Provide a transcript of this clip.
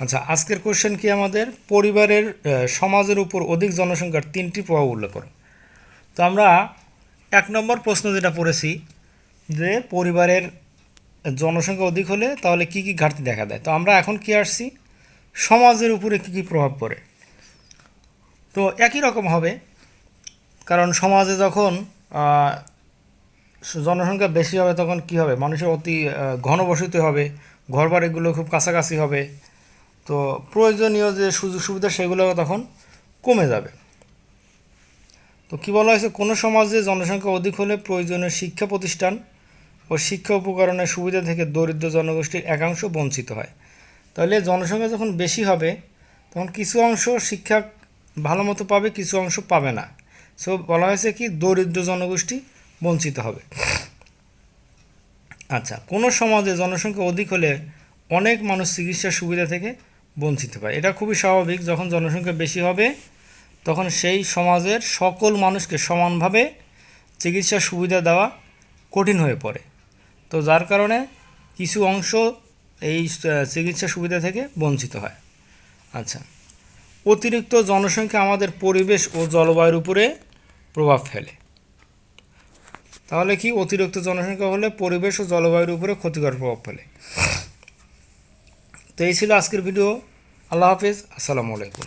আচ্ছা আজকের কোশ্চেন কি আমাদের? পরিবারের সমাজের উপর অধিক জনসংখ্যার তিনটি প্রভাব উল্লেখ করো। তো আমরা এক নম্বর প্রশ্ন যেটা পড়েছি, যে পরিবারের জনসংখ্যা অধিক হলে তাহলে কি কি ঘাটতি দেখা দেয়? তো আমরা এখন কি আসছি? সমাজের উপরে কি কি প্রভাব পড়ে? তো একই রকম হবে, কারণ সমাজে যখন জনসংখ্যা বেশি হবে তখন কি হবে? মানুষের অতি ঘনবসতি হবে, ঘরবাড়িগুলো খুব কাছাকাছি হবে তো প্রয়োজনীয় যে সুযোগ সুবিধা সেগুলো তখন কমে যাবে। তো কী বলা হয়েছে? কোনো সমাজে জনসংখ্যা অধিক হলে প্রয়োজনীয় শিক্ষা প্রতিষ্ঠান ও শিক্ষা উপকরণের সুবিধা থেকে দরিদ্র জনগোষ্ঠীর একাংশ বঞ্চিত হয়। তাহলে জনসংখ্যা যখন বেশি হবে, তখন কিছু অংশ শিক্ষা ভালো মতো পাবে, কিছু অংশ পাবে না। সো বলা হয়েছে কি, দরিদ্র জনগোষ্ঠী বঞ্চিত হবে। আচ্ছা কোনো সমাজে জনসংখ্যা অধিক হলে অনেক মানুষ চিকিৎসা সুবিধা থেকে বঞ্চিত হয় এটা খুবই স্বাভাবিক, যখন জনসংখ্যা বেশি হবে, তখন সেই সমাজের সকল মানুষকে সমানভাবে চিকিৎসা সুবিধা দেওয়া কঠিন হয়ে পড়ে। তো যার কারণে কিছু অংশ এই চিকিৎসা সুবিধা থেকে বঞ্চিত হয়। আচ্ছা অতিরিক্ত জনসংখ্যা আমাদের পরিবেশ ও জলবায়ুর উপরে প্রভাব ফেলে। তাহলে কি অতিরিক্ত জনসংখ্যা হলে পরিবেশ ও জলবায়ুর উপরে ক্ষতিকর প্রভাব ফেলে? তো এই ছিল আজকের ভিডিও। আল্লাহ হাফিজ। আসসালামু আলাইকুম।